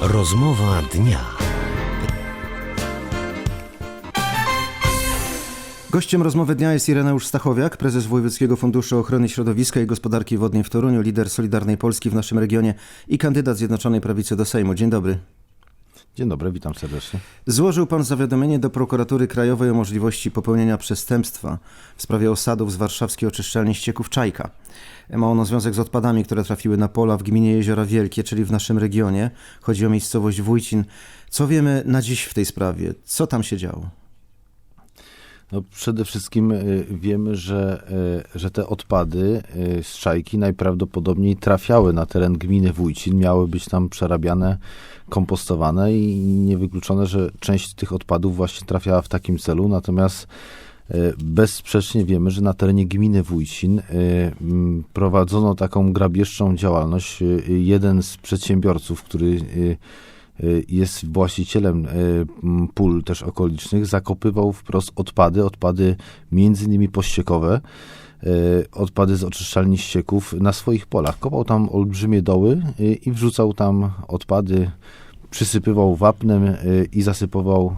Rozmowa dnia. Gościem rozmowy dnia jest Ireneusz Stachowiak, prezes Wojewódzkiego Funduszu Ochrony Środowiska i Gospodarki Wodnej w Toruniu, lider Solidarnej Polski w naszym regionie i kandydat Zjednoczonej Prawicy do Sejmu. Dzień dobry. Dzień dobry, witam serdecznie. Złożył pan zawiadomienie do Prokuratury Krajowej o możliwości popełnienia przestępstwa w sprawie osadów z warszawskiej oczyszczalni ścieków Czajka. Ma ono związek z odpadami, które trafiły na pola w gminie Jeziora Wielkie, czyli w naszym regionie. Chodzi o miejscowość Wójcin. Co wiemy na dziś w tej sprawie? Co tam się działo? No, przede wszystkim y, wiemy, że, y, że te odpady y, z Czajki najprawdopodobniej trafiały na teren gminy Wójcin, miały być tam przerabiane, kompostowane i niewykluczone, że część tych odpadów właśnie trafiała w takim celu, natomiast Bezsprzecznie wiemy, że na terenie gminy Wójcin prowadzono taką grabieżczą działalność. Jeden z przedsiębiorców, który jest właścicielem y, pól też okolicznych, zakopywał wprost odpady, odpady między innymi pościekowe, y, odpady z oczyszczalni ścieków na swoich polach. Kopał tam olbrzymie doły i wrzucał tam odpady, przysypywał wapnem i zasypował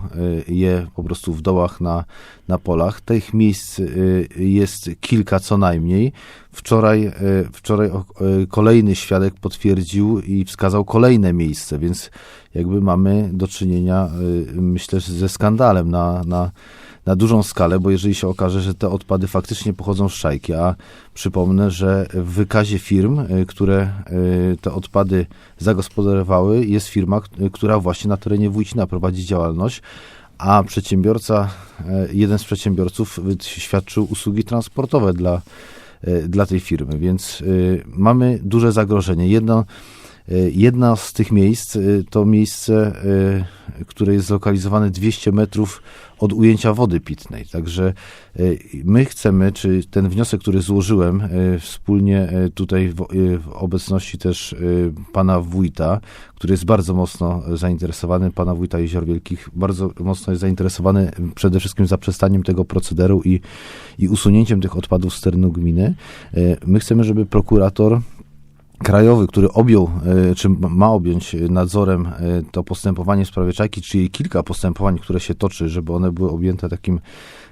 je po prostu w dołach na, na polach. Tych miejsc jest kilka co najmniej. Wczoraj, wczoraj kolejny świadek potwierdził i wskazał kolejne miejsce, więc jakby mamy do czynienia, y, myślę, ze skandalem na, na, na dużą skalę, bo jeżeli się okaże, że te odpady faktycznie pochodzą z szajki, a przypomnę, że w wykazie firm, y, które y, te odpady zagospodarowały, jest firma, która właśnie na terenie Wójcina prowadzi działalność, a przedsiębiorca, jeden z przedsiębiorców świadczył usługi transportowe dla, dla tej firmy, więc mamy duże zagrożenie. Jedno jedna z tych miejsc e, to miejsce, e, które jest zlokalizowane 200 metrów od ujęcia wody pitnej. Także my chcemy, czy ten wniosek, który złożyłem wspólnie tutaj w, obecności też pana wójta, który jest bardzo mocno zainteresowany, pana wójta Jezior Wielkich, bardzo mocno jest zainteresowany przede wszystkim zaprzestaniem tego procederu i, i usunięciem tych odpadów z terenu gminy. My chcemy, żeby prokurator krajowy, który objął, e, czy ma objąć nadzorem e, to postępowanie w sprawie Czajki, czy jej kilka postępowań, które się toczy, żeby one były objęte takim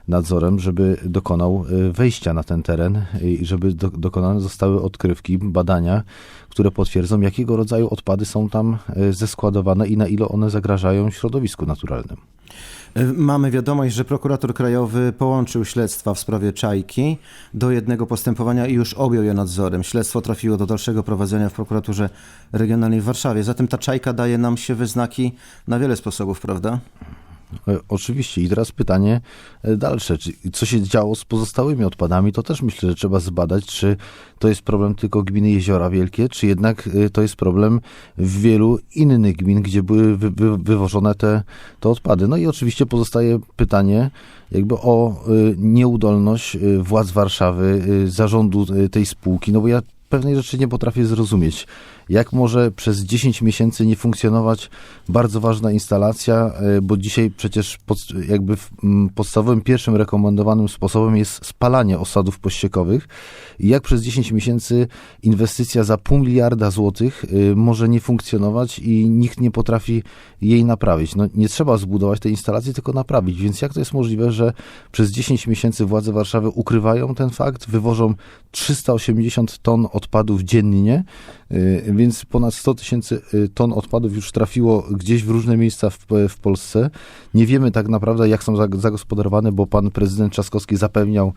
nadzorem, żeby dokonał e, wejścia na ten teren i żeby do, dokonane zostały odkrywki, badania, które potwierdzą, jakiego rodzaju odpady są tam zeskładowane i na ile one zagrażają środowisku naturalnemu. Mamy wiadomość, że prokurator krajowy połączył śledztwa w sprawie Czajki do jednego postępowania i już objął je nadzorem. Śledztwo trafiło do dalszego prowadzenia w prokuraturze regionalnej w Warszawie. Zatem ta Czajka daje nam się wyznaki na wiele sposobów, prawda? E, oczywiście. I teraz pytanie e, dalsze. Czy, co się działo z pozostałymi odpadami? To też myślę, że trzeba zbadać, czy to jest problem tylko gminy Jeziora Wielkie, czy jednak e, to jest problem w wielu innych gmin, gdzie były wy, wy, wywożone te, te odpady. No i oczywiście pozostaje pytanie jakby o nieudolność władz Warszawy, zarządu tej spółki, no bo ja pewnej rzeczy nie potrafię zrozumieć jak może przez 10 miesięcy nie funkcjonować bardzo ważna instalacja, e, bo dzisiaj przecież pod, jakby podstawowym, pierwszym rekomendowanym sposobem jest spalanie osadów pościekowych. Jak przez 10 miesięcy inwestycja za pół miliarda złotych e, może nie funkcjonować i nikt nie potrafi jej naprawić. No, nie trzeba zbudować tej instalacji, tylko naprawić. Więc jak to jest możliwe, że przez 10 miesięcy władze Warszawy ukrywają ten fakt, wywożą 380 ton odpadów dziennie, e, więc ponad 100 tysięcy y, ton odpadów już trafiło gdzieś w różne miejsca w, w Polsce. Nie wiemy tak naprawdę, jak są zagospodarowane, bo pan prezydent Trzaskowski zapewniał,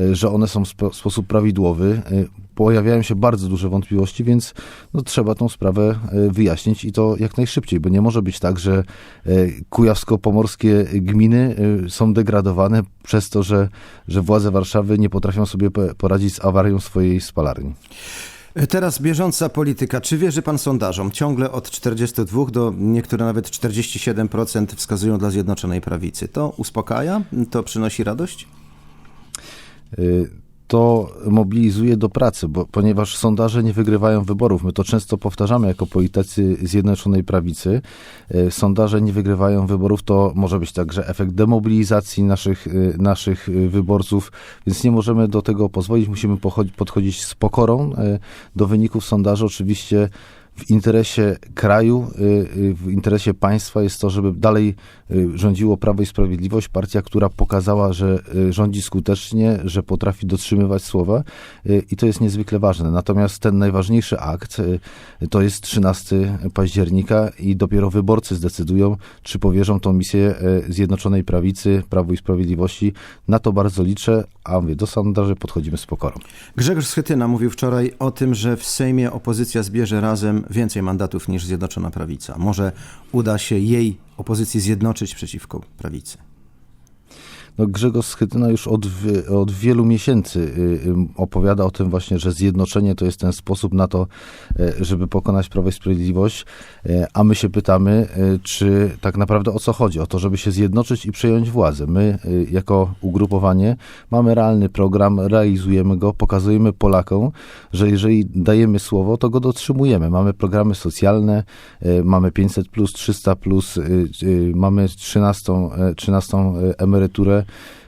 y, że one są w sposób prawidłowy. Y, pojawiają się bardzo duże wątpliwości, więc no, trzeba tą sprawę wyjaśnić i to jak najszybciej, bo nie może być tak, że kujawsko-pomorskie gminy są degradowane przez to, że, że władze Warszawy nie potrafią sobie poradzić z awarią swojej spalarni. Teraz bieżąca polityka. Czy wierzy pan sondażom? Ciągle od 42 do niektóre nawet 47% wskazują dla Zjednoczonej Prawicy. To uspokaja? To przynosi radość? Y to mobilizuje do pracy, bo, ponieważ sondaże nie wygrywają wyborów. My to często powtarzamy jako politycy Zjednoczonej Prawicy. E, sondaże nie wygrywają wyborów, to może być także efekt demobilizacji naszych, e, naszych e, wyborców, więc nie możemy do tego pozwolić. Musimy podchodzić z pokorą do wyników sondaży. Oczywiście w interesie kraju, y, y, w interesie państwa jest to, żeby dalej y, rządziło Prawo i Sprawiedliwość, partia, która pokazała, że rządzi skutecznie, że potrafi dotrzymywać słowa i to jest niezwykle ważne. Natomiast ten najważniejszy akt to jest 13 października i dopiero wyborcy zdecydują, czy powierzą tą misję Zjednoczonej Prawicy, Prawo i Sprawiedliwości. Na to bardzo liczę, a mówię, do sondaży podchodzimy z pokorą. Grzegorz Schetyna mówił wczoraj o tym, że w Sejmie opozycja zbierze razem więcej mandatów niż Zjednoczona Prawica. Może uda się jej opozycji zjednoczyć przeciwko prawicy. No, Grzegorz Schetyna już od, od wielu miesięcy y, opowiada o tym właśnie, że zjednoczenie to jest ten sposób na to, y, żeby pokonać Prawo i Sprawiedliwość, y, a my się pytamy, y, czy tak naprawdę o co chodzi? O to, żeby się zjednoczyć i przejąć władzę. My y, jako ugrupowanie mamy realny program, realizujemy go, pokazujemy Polakom, że jeżeli dajemy słowo, to go dotrzymujemy. Mamy programy socjalne, mamy 500 plus, 300 plus, y, mamy 13, y, 13 emeryturę.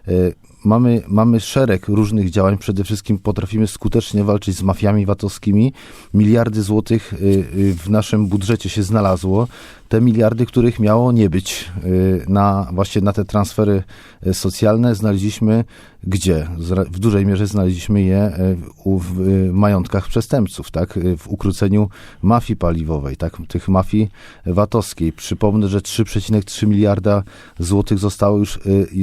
Y, Mamy, mamy szereg różnych działań. Przede wszystkim potrafimy skutecznie walczyć z mafiami VAT-owskimi. Miliardy złotych y, y, w naszym budżecie się znalazło. Te miliardy, których miało nie być y, na właśnie na te transfery y, socjalne, znaleźliśmy gdzie? W dużej mierze znaleźliśmy je y, w majątkach przestępców, tak? W ukróceniu mafii paliwowej, tak? Tych mafii VAT-owskiej. Przypomnę, że 3,3 miliarda złotych zostało już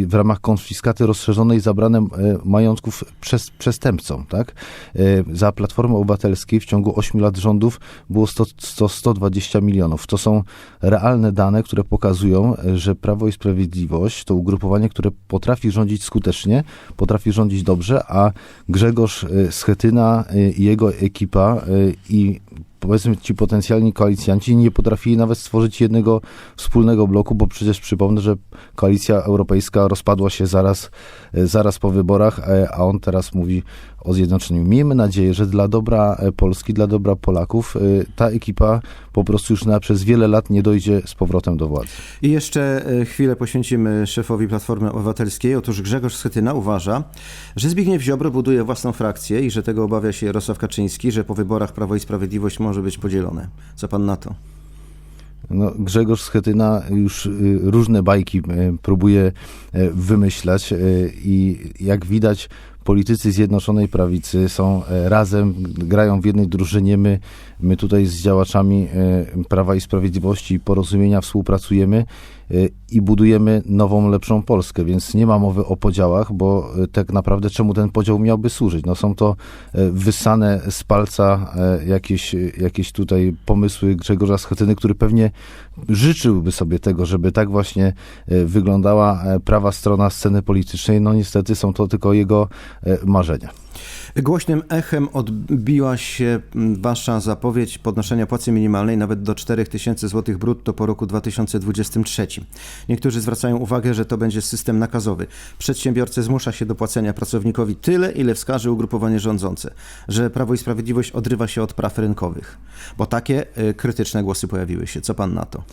w ramach konfiskaty rozszerzonej zabrane majątków przez, przestępcom, tak? Za Platformy Obywatelskiej w ciągu 8 lat rządów było 100, 100, 120 milionów. To są realne dane, które pokazują, że Prawo i Sprawiedliwość to ugrupowanie, które potrafi rządzić skutecznie, potrafi rządzić dobrze, a Grzegorz y, Schetyna y, i jego ekipa y, i powiedzmy ci potencjalni koalicjanci nie potrafili nawet stworzyć jednego wspólnego bloku, bo przecież przypomnę, że koalicja europejska rozpadła się zaraz, zaraz po wyborach, a on teraz mówi o zjednoczeniu. Miejmy nadzieję, że dla dobra e, Polski, dla dobra Polaków e, ta ekipa po prostu już na, przez wiele lat nie dojdzie z powrotem do władzy. I jeszcze e, chwilę poświęcimy szefowi Platformy Obywatelskiej. Otóż Grzegorz Schetyna uważa, że Zbigniew Ziobro buduje własną frakcję i że tego obawia się Jarosław Kaczyński, że po wyborach Prawo i Sprawiedliwość może być podzielone. Co pan na to? No, Grzegorz Schetyna już y, różne bajki y, próbuje y, wymyślać i jak widać politycy Zjednoczonej Prawicy są e, razem, grają w jednej drużynie. My, my tutaj z działaczami e, Prawa i Sprawiedliwości i Porozumienia współpracujemy i budujemy nową, lepszą Polskę, więc nie ma mowy o podziałach, bo e, tak naprawdę czemu ten podział miałby służyć? No są to e, wyssane z palca jakieś, jakieś tutaj pomysły Grzegorza Schetyny, który pewnie życzyłby sobie tego, żeby tak właśnie wyglądała prawa strona sceny politycznej. No niestety są to tylko jego marzenia. Głośnym echem odbiła się mm, wasza zapowiedź podnoszenia płacy minimalnej nawet do 4000 zł brutto po roku 2023. Niektórzy zwracają uwagę, że to będzie system nakazowy. Przedsiębiorcę zmusza się do płacenia pracownikowi tyle, ile wskaże ugrupowanie rządzące, że Prawo i Sprawiedliwość odrywa się od praw rynkowych. Bo takie y, krytyczne głosy pojawiły się. Co pan na to?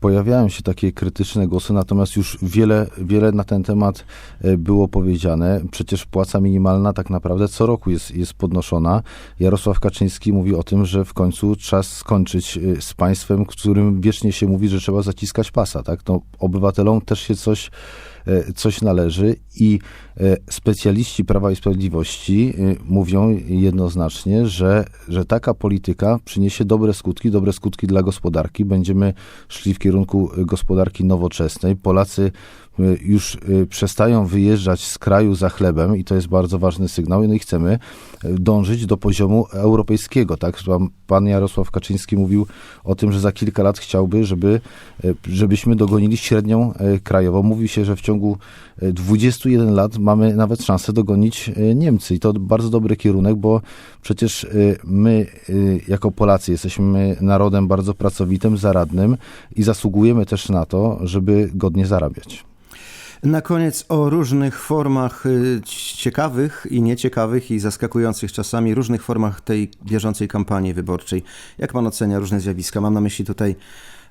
Pojawiają się takie krytyczne głosy, natomiast już wiele, wiele na ten temat e, było powiedziane. Przecież płaca minimalna tak naprawdę co roku jest, jest podnoszona. Jarosław Kaczyński mówi o tym, że w końcu czas skończyć e, z państwem, w którym wiecznie się mówi, że trzeba zaciskać pasa. Tak? No, obywatelom też się coś coś należy i e, specjaliści Prawa i Sprawiedliwości e, mówią jednoznacznie, że, że taka polityka przyniesie dobre skutki, dobre skutki dla gospodarki. Będziemy szli w kierunku e, gospodarki nowoczesnej. Polacy e, już e, przestają wyjeżdżać z kraju za chlebem i to jest bardzo ważny sygnał. No i chcemy e, dążyć do poziomu europejskiego. Tak? Pan- Jarosław Kaczyński mówił o tym, że za kilka lat chciałby, żeby, żebyśmy dogonili średnią krajową. Mówi się, że w ciągu e, 21 lat mamy nawet szansę dogonić Niemcy i to bardzo dobry kierunek, bo przecież my jako Polacy jesteśmy narodem bardzo pracowitym, zaradnym i zasługujemy też na to, żeby godnie zarabiać. Na koniec o różnych formach y, ciekawych i nieciekawych i zaskakujących czasami różnych formach tej bieżącej kampanii wyborczej. Jak pan ocenia różne zjawiska? Mam na myśli tutaj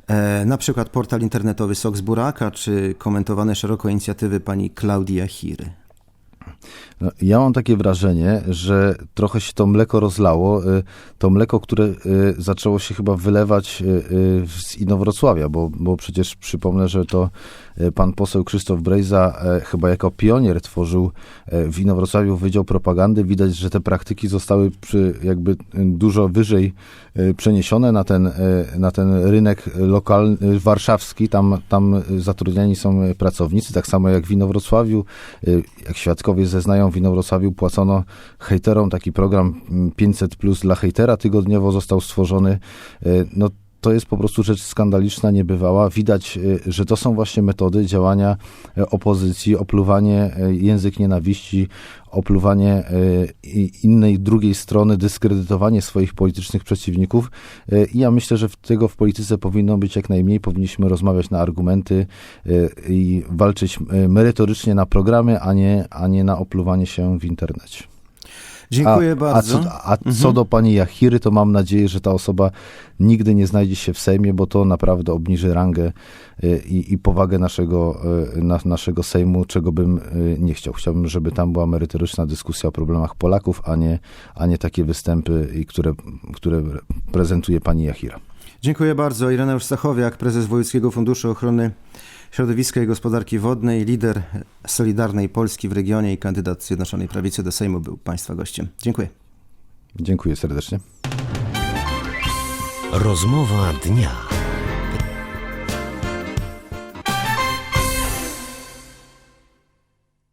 e, na przykład portal internetowy Sok Buraka, czy komentowane szeroko inicjatywy pani Klaudii Achiry. No, ja mam takie wrażenie, że trochę się to mleko rozlało. y, To mleko, które y, zaczęło się chyba wylewać z Inowrocławia, bo, bo przecież przypomnę, że to pan poseł Krzysztof Brejza e, chyba jako pionier tworzył e, w Inowrocławiu Wydział Propagandy. Widać, że te praktyki zostały przy, jakby dużo wyżej przeniesione na ten, na ten rynek lokalny, warszawski. Tam, tam zatrudniani są pracownicy, tak samo jak w Inowrocławiu. Jak świadkowie zeznają, w Inowrocławiu płacono hejterom taki program mm, 500 plus dla hejtera tygodniowo został stworzony. No to jest po prostu rzecz skandaliczna, niebywała. Widać, y, że to są właśnie metody działania y, opozycji, opluwanie y, język nienawiści, opluwanie innej, drugiej strony, dyskredytowanie swoich politycznych przeciwników. I ja myślę, że tego w polityce powinno być jak najmniej. Powinniśmy rozmawiać na argumenty i walczyć merytorycznie na programy, a nie, a nie na opluwanie się w internecie. Dziękuję a, bardzo. A, co, a co do pani Jachiry, to mam nadzieję, że ta osoba nigdy nie znajdzie się w Sejmie, bo to naprawdę obniży rangę y, i, i powagę naszego, y, na, naszego Sejmu, czego bym y, nie chciał. Chciałbym, żeby tam była merytoryczna dyskusja o problemach Polaków, a nie, a nie takie występy, które, które prezentuje pani Jachira. Dziękuję bardzo. Ireneusz Stachowiak, prezes Wojewódzkiego Funduszu Ochrony Środowiska i Gospodarki Wodnej, lider Solidarnej Polski w regionie i kandydat Zjednoczonej Prawicy do Sejmu był Państwa gościem. Dziękuję. Dziękuję serdecznie. Rozmowa dnia.